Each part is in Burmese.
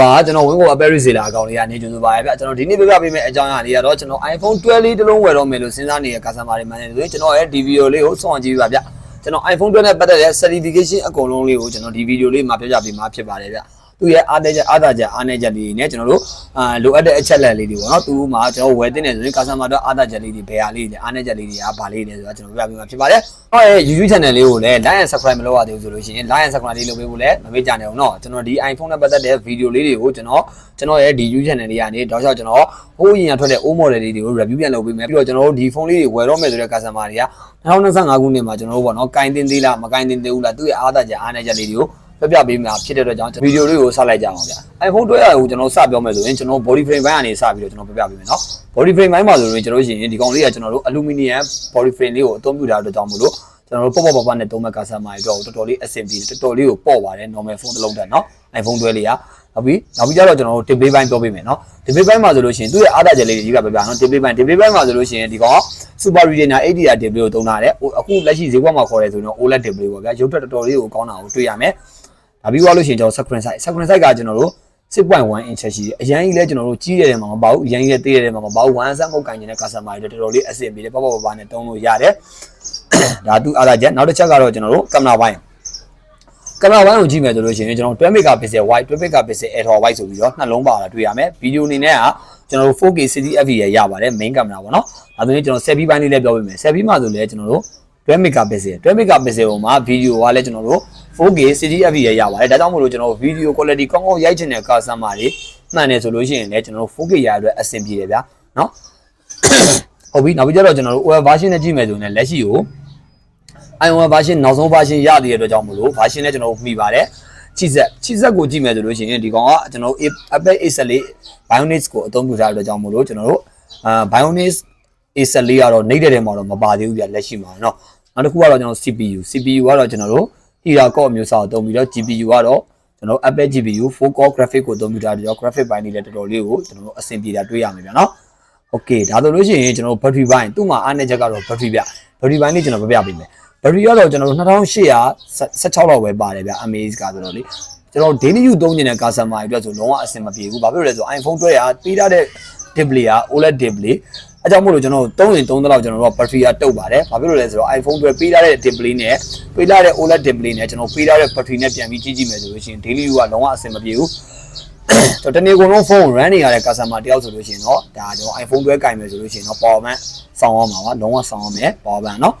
ပါကျွန်တော်ဝင်းကို Apple Reseller အကောင့်လေးကနေကျူဆိုပါရဗျကျွန်တော်ဒီနေ့ပြပြပေးမယ့်အကြောင်းအရာလေးကတော့ကျွန်တော် iPhone 12လေးတစ်လုံးဝယ်တော့မယ်လို့စဉ်းစားနေတဲ့ customer တွေမှန်တယ်ဆိုရင်ကျွန်တော်ရဲ့ဒီဗီဒီယိုလေးကိုစောင့်ကြည့်ပါဗျကျွန်တော် iPhone 12နဲ့ပတ်သက်တဲ့ certification အကုန်လုံးလေးကိုကျွန်တော်ဒီဗီဒီယိုလေးမှာပြပြပေးမှာဖြစ်ပါတယ်ဗျ သူ့ရဲ့အားတဲ့ချက်အားသာချက်အားနည်းချက်တွေနဲ့ကျွန်တော်တို့အာလိုအပ်တဲ့အချက်လက်လေးတွေပေါ့နော်သူ့မှာကျွန်တော်ဝယ်တင်တယ်ဆိုရင် customer တို့အားသာချက်လေးတွေဘယ်ဟာလေးတွေအားနည်းချက်လေးတွေကဘာလေးတွေဆိုတာကျွန်တော်ပြပြမှာဖြစ်ပါတယ်ဟောရဲ့ YouTube channel လေးကိုလည်း like and subscribe မလုပ်ရသေးဘူးဆိုလို့ရှိရင် like and subscribe လေးလုပ်ပေးဖို့လည်းမမေ့ကြနဲ့အောင်နော်ကျွန်တော်ဒီ iPhone နဲ့ပတ်သက်တဲ့ video လေးတွေကိုကျွန်တော်ကျွန်တော်ရဲ့ဒီ YouTube channel လေးကနေတော့ကျွန်တော်ဟိုးရင်ရထွက်တဲ့ old model လေးတွေကို review ပြန်လုပ်ပေးမယ်ပြီးတော့ကျွန်တော်တို့ဒီ phone လေးတွေဝယ်တော့မယ်ဆိုတဲ့ customer တွေက2025ခုနှစ်မှာကျွန်တော်တို့ပေါ့နော်ကင်တင်သေးလားမကင်တင်သေးဘူးလားသူ့ရဲ့အားသာချက်အားနည်းချက်လေးတွေကို ပြပြပေးမှာဖြစ်တဲ့အတွက်ကြောင့်ဗီဒီယိုလေးကိုစလိုက်ကြအောင်ဗျာ iPhone 12ကိုကျွန်တော်စပြောမယ်ဆိုရင်ကျွန်တော် body frame ဘိုင်းကနေစပြီးတော့ကျွန်တော်ပြပြပေးမယ်နော် body frame ဘိုင်းမှာဆိုရင်ကျွန်တော်တို့ရှိရင်ဒီကောင်လေးကကျွန်တော်တို့ aluminum body frame လေးကိုအသုံးပြုထားတဲ့အတွက်ကြောင့်မို့လို့ကျွန်တော်တို့ပေါ့ပေါ့ပပနဲ့သုံးမဲ့ customer တွေတော့တော်တော်လေးအဆင်ပြေတော်တော်လေးကိုပေါ့ပါတယ် normal phone တစ်လုံးတက်နော် iPhone 12လေးကနောက်ပြီးနောက်ပြီးကြတော့ကျွန်တော်တို့ display ဘိုင်းပြောပေးမယ်နော် display ဘိုင်းမှာဆိုလို့ရှိရင်သူ့ရဲ့အားသာချက်လေးတွေကြီးကပြပြနော် display ဘိုင်း display ဘိုင်းမှာဆိုလို့ရှိရင်ဒီကောင် super retina 80 display ကိုသုံးထားတယ်အခုလက်ရှိဈေးကွက်မှာခေါ်ရဲဆိုရင် OLED display ပေါ့ဗျာရုပ်ထွက်တော်တော်လေးကိုကောင်းတာကိုတွေ့ရမယ် ဒါပြီးသွားလို့ရှိရင်ကျွန်တော် screen size screen size ကကျွန်တော်တို့6.1 inch ရှိတယ်အရင်ကြီးလဲကျွန်တော်တို့ကြီးရတယ်မှာမပေါ့ဘူးအရင်ကြီးလဲသေးရတယ်မှာမပေါ့ဘူး1 set မဟုတ်ကန်နေတဲ့ customer တွေတော်တော်လေးအဆင်ပြေတယ်ပေါ့ပေါ့ပါပါနဲ့တုံးလို့ရတယ်ဒါသူအားသာချက်နောက်တစ်ချက်ကတော့ကျွန်တော်တို့ကင်မရာပိုင်းကင်မရာပိုင်းကိုကြည့်မယ်ဆိုလို့ရှိရင်ကျွန်တော်12 megapixel wide 12 megapixel ultra wide ဆိုပြီးတော့နှလုံးပါတာတွေ့ရမယ်ဗီဒီယိုအနေနဲ့ကကျွန်တော်တို့ 4K 60 fps ရပါတယ် main camera ပေါ့နော်ဒါဆိုရင်ကျွန်တော် selfie ပိုင်းလေးလည်းပြောပေးမယ် selfie မှာဆိုလည်းကျွန်တော်တို့12 megapixel 12 megapixel ပုံမှာဗီဒီယိုကလည်းကျွန်တော်တို့ 4K 60 fps ရပါတယ်ဒါကြောင့်မို့လို့ကျွန်တော်ဗီဒီယို quality ကောင်းကောင်းရိုက်ချင်တဲ့ customer တွေမှန်တယ်ဆိုလို့ရှိရင်လည်းကျွန်တော်တို့ 4K ရရအတွက်အဆင်ပြေတယ်ဗျာနော်ဟုတ်ပြီနောက်ပြီးကြတော့ကျွန်တော်တို့ OS version နဲ့ကြည့်မယ်ဆိုရင်လည်းလက်ရှိကို iOS version နောက်ဆုံး version ရသေးတဲ့အတွက်ကြောင့်မို့လို့ version နဲ့ကျွန်တော်တို့မှီပါတယ်ချစ်ဆက်ချစ်ဆက်ကိုကြည့်မယ်ဆိုလို့ရှိရင်ဒီကောင်ကကျွန်တော်တို့ Apple A14 Bionics ကိုအသုံးပြုထားတဲ့အတွက်ကြောင့်မို့လို့ကျွန်တော်တို့အာ Bionics A14 ကတော့နေတဲ့ထဲမှာတော့မပါသေးဘူးဗျလက်ရှိမှာเนาะနောက်တစ်ခုကတော့ကျွန်တော် CPU CPU ကတော့ကျွန်တော်တို့ Hera Core အမျိုးအစားကိုသုံးပြီးတော့ GPU ကတော့ကျွန်တော် Apple GPU 4 Core Graphic ကိုသုံးပြီးတာတော့ graphic ပိုင်းလေးလည်းတော်တော်လေးကိုကျွန်တော်အဆင်ပြေတာတွေ့ရမှာဗျာနော်။ Okay ဒါဆိုလို့ရှိရင်ကျွန်တော် battery ပိုင်းသူ့မှာအားနည်းချက်ကတော့ battery ဗျ။ battery ပိုင်းလေးကျွန်တော်ပြပြပေးမယ်။ battery ကတော့ကျွန်တော်2816လောက်ပဲပါတယ်ဗျာ Amaze ကဆိုတော့လေကျွန်တော် daily use သုံးနေတဲ့ customer တွေအတွက်ဆိုလုံးဝအဆင်မပြေဘူး။ဘာဖြစ်လို့လဲဆိုတော့ iPhone 12ကပေးထားတဲ့ display က OLED display အဲကြောင့်မို့လို့ကျွန်တော်သုံးရင်သုံးသလောက်ကျွန်တော်တို့က battery ကတုတ်ပါတယ်ဘာဖြစ်လို့လဲဆိုတော့ iPhone 12ပေးထားတဲ့ display နဲ့ပေးထားတဲ့ OLED display နဲ့ကျွန်တော်ပေးထားတဲ့ battery နဲ့ပြန်ပြီးကြည့်ကြည့်မယ်ဆိုလို့ရှိရင် daily use ကလုံးဝအဆင်မပြေဘူးကျွန်တော်တနေ့ကုန်လုံးဖုန်း run နေရတဲ့ customer တယောက်ဆိုလို့ရှိရင်တော့ဒါကျွန်တော် iPhone 12ကင်မယ်ဆိုလို့ရှိရင်တော့ power bank ဆောင်းအောင်ပါပါလုံးဝဆောင်းအောင်မယ် power bank เนาะ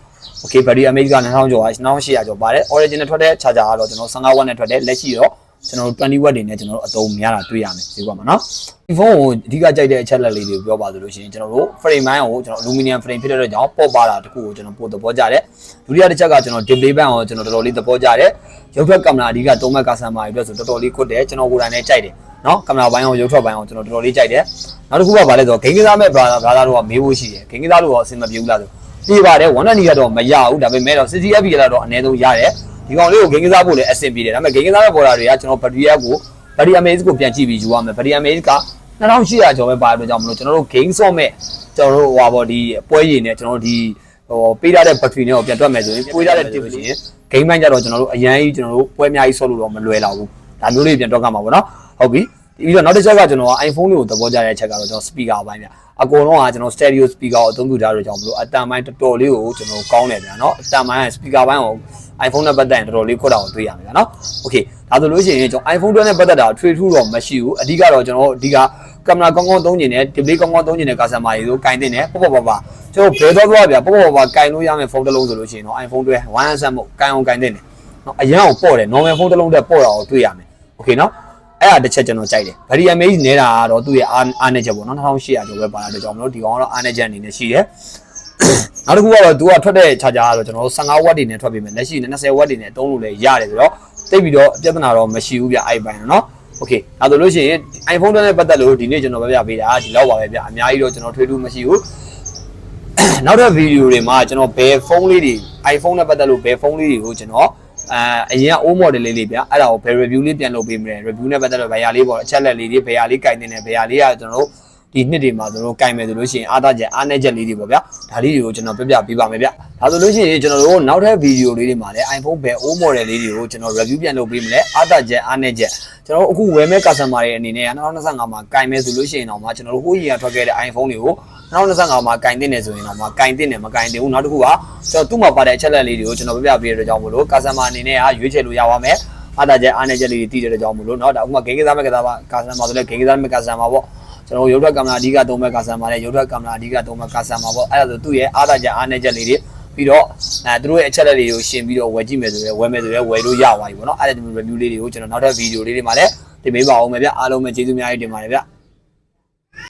okay battery image က2000ကျော်ပါ2800ကျော်ပါတယ် original ထွက်တဲ့ charger ကတော့ကျွန်တော်15 watt နဲ့ထွက်တဲ့လက်ရှိတော့ ကျွန်တော်တို့20 watt တွေနဲ့ကျွန်တော်တို့အသုံးများတာတွေ့ရမယ်ဈေးကွက်မှာနော်ဒီဖုန်းကိုအဓိကကြိုက်တဲ့အချက်လက်လေးတွေပြောပါဆိုလို့ရှိရင်ကျွန်တော်တို့ frame mine ကိုကျွန်တော် aluminum frame ဖြစ်တဲ့အတွက်ကြောင့်ပေါ့ပါတာတခုကိုကျွန်တော်ပို့သဘောကျတယ်ဒုတိယတစ်ချက်ကကျွန်တော် display ဘက်ကိုကျွန်တော်တော်တော်လေးသဘောကျတယ်ရုပ်ထွက်ကင်မရာအဓိက3 megapixel မှာပြည့်ဆိုတော်တော်လေးခွတ်တယ်ကျွန်တော်ကိုယ်တိုင်လည်းကြိုက်တယ်နော်ကင်မရာဘိုင်းအောင်ရုပ်ထွက်ဘိုင်းအောင်ကျွန်တော်တော်တော်လေးကြိုက်တယ်နောက်တစ်ခုကဗာလဲဆိုဂိမ်းကစားမဲ့ brother brother တို့ကမေးဖို့ရှိတယ်ဂိမ်းကစားလို့တော့အဆင်မပြေဘူးလားဆိုပြေပါတယ်190တော့မရဘူးဒါပေမဲ့တော့ CCFB ကတော့အနည်းဆုံးရတယ် ဒီကောင်လေးကိုဂိမ်းကစားဖို့လည်းအဆင်ပြေတယ်ဒါပေမဲ့ဂိမ်းကစားမဲ့ border တွေကကျွန်တော်ဘက်ထရီကိုဘက်ထရီ amaze ကိုပြန်ကြည့်ပြီးယူရမယ်ဘက်ထရီ amaze က2800ကျော်ပဲပါတဲ့ကြောင့်မလို့ကျွန်တော်တို့ game sort မဲ့ကျွန်တော်တို့ဟိုပါဘောဒီပွဲရည်နဲ့ကျွန်တော်တို့ဒီဟိုပေးထားတဲ့ဘက်ထရီနဲ့ကိုပြန်တွက်မယ်ဆိုရင်ပေးထားတဲ့ tip ရှင် game ပိုင်းကြတော့ကျွန်တော်တို့အရန်ကြီးကျွန်တော်တို့ပွဲအများကြီးဆော့လို့တော့မလွယ်တော့ဘူးဒါမျိုးလေးပြန်တွက်ကမှာပေါ့နော်ဟုတ်ပြီပြီးတော့နောက်တစ်ချက်ကကျွန်တော်က iPhone လေးကိုသဘောကျတဲ့အချက်ကတော့ကျွန်တော် speaker အပိုင်းဗျ အကုန်လုံးကကျွန်တော် stereo speaker ကိုအသုံးပြုထားတဲ့ကြောင့်မလို့အတန်ပိုင်းတော်တော်လေးကိုကျွန်တော်ကောင်းတယ်ဗျာနော်အတန်ပိုင်း speaker ပိုင်းကို iPhone နဲ့ပတ်သက်ရင်တော်တော်လေးခွတ်တာကိုတွေ့ရမယ်ဗျာနော် okay ဒါဆိုလို့ရှိရင်ကျွန်တော် iPhone 12နဲ့ပတ်သက်တာထွေထူးတော့မရှိဘူးအဓိကတော့ကျွန်တော်အဓိကကင်မရာကောင်းကောင်းသုံးနေတယ် display ကောင်းကောင်းသုံးနေတဲ့ customer တွေဆိုကင်တင်တယ်ပေါ့ပေါ့ပါပါကျွန်တော်ဘယ်တော့သွားဗျာပေါ့ပေါ့ပါပါကင်လို့ရမယ်ဖုန်းတစ်လုံးဆိုလို့ရှိရင်တော့ iPhone 12 1 set မို့ကင်အောင်ကင်တင်တယ်နော်အရင်အောင်ပေါ့တယ် normal ဖုန်းတစ်လုံးတက်ပေါ့တာကိုတွေ့ရမယ် okay နော် အဲ့ဒါတစ်ချက်ကျွန်တော်ကြိုက်တယ်ဗရီ image နေတာကတော့သူ့ရဲ့အားအားနေချက်ပေါ့နော်2800ကျော်ပဲပါလာတဲ့ကြောင့်မလို့ဒီကောင်ကတော့အားနေချက်အနေနဲ့ရှိတယ်နောက်တစ်ခုကတော့သူကထွက်တဲ့ charger ကတော့ကျွန်တော်တို့15 watt တွေနဲ့ထွက်ပေးမယ်လက်ရှိ20 watt တွေနဲ့တုံးလို့လည်းရတယ်ဆိုတော့တိတ်ပြီးတော့ပြဿနာတော့မရှိဘူးဗျအဲ့ပိုင်းနော်โอเคဒါဆိုလို့ရှိရင် iPhone 12နဲ့ပတ်သက်လို့ဒီနေ့ကျွန်တော်ပြပြပေးတာဒီလောက်ပါပဲဗျအများကြီးတော့ကျွန်တော်ထွေးထူးမရှိဘူးနောက်တဲ့ဗီဒီယိုတွေမှာကျွန်တော်ဘယ်ဖုန်းလေးတွေ iPhone နဲ့ပတ်သက်လို့ဘယ်ဖုန်းလေးတွေကိုကျွန်တော် အာအရင်က old model လေးလေးဗျအဲ့ဒါကိုဘယ် review လေးပြန်လုပ်ပေးမလဲ review နဲ့ပတ်သက်လို့ဘယ်ဟာလေးပေါ့အချက်လက်လေးတွေဘယ်ဟာလေးကြိုင်နေတယ်ဘယ်ဟာလေးကကျွန်တော်တို့ဒီနှစ်တွေမှာကျွန်တော်တို့ကင်မယ်ဆိုလို့ရှိရင်အားသားချက်အားနည်းချက်လေးတွေပေါ့ဗျာဒါလေးတွေကိုကျွန်တော်ပြပြပေးပါမယ်ဗျ ဒါဆိုလို့ရှိရင်ကျွန်တော်တို့နောက်ထပ်ဗီဒီယိုလေးတွေမှာလည်း iPhone ဘယ် O model လေးတွေကိုကျွန်တော် review ပြန်လုပ်ပေးမလဲအားသားချက်အားနည်းချက်ကျွန်တော်တို့အခုဝယ်မဲ့ customer တွေအနေနဲ့2025မှာကင်မယ်ဆိုလို့ရှိရင်တော့မှကျွန်တော်တို့ဟိုးကြီးကထွက်ခဲ့တဲ့ iPhone တွေကို2025မှာကင်တင်နေဆိုရင်တော့မှကင်တင်နေမကင်တင်ဘူးနောက်တစ်ခုကကျွန်တော်သူ့မှာပါတဲ့အချက်လက်လေးတွေကိုကျွန်တော်ပြပြပေးရတဲ့ကြောင့်မလို့ customer အနေနဲ့ကရွေးချယ်လို့ရပါမယ်အားသားချက်အားနည်းချက်လေးတွေတည်တဲ့ကြောင့်မလို့เนาะဒါဥပမာဂိမ်းကစားမဲ့ကစားပါ customer ဆိုလဲဂိမ်းကစားမဲ့ customer ပေါ့ကျွန်တော်ရုပ်ထွက်ကင်မရာအဓိကသုံးမဲ့ကာဆန်ပါလေရုပ်ထွက်ကင်မရာအဓိကသုံးမဲ့ကာဆန်ပါပေါ့အဲ့ဒါဆိုသူ့ရဲ့အားသာချက်အားနည်းချက်လေးတွေ ပြီးတော့အဲသူတို့ရဲ့အချက်လက်တွေကိုရှင်းပြီးတော့ဝယ်ကြည့်မယ်ဆိုရင်ဝယ်မယ်ဆိုရင်ဝယ်လို့ရပါပြီပေါ့နော်အဲ့ဒါဒီ review လေးတွေကိုကျွန်တော်နောက်ထပ် video လေးတွေမှာလည်းတင်ပေးပါအောင်မယ်ဗျအားလုံးပဲကျေးဇူးများကြီးတင်ပါတယ်ဗျ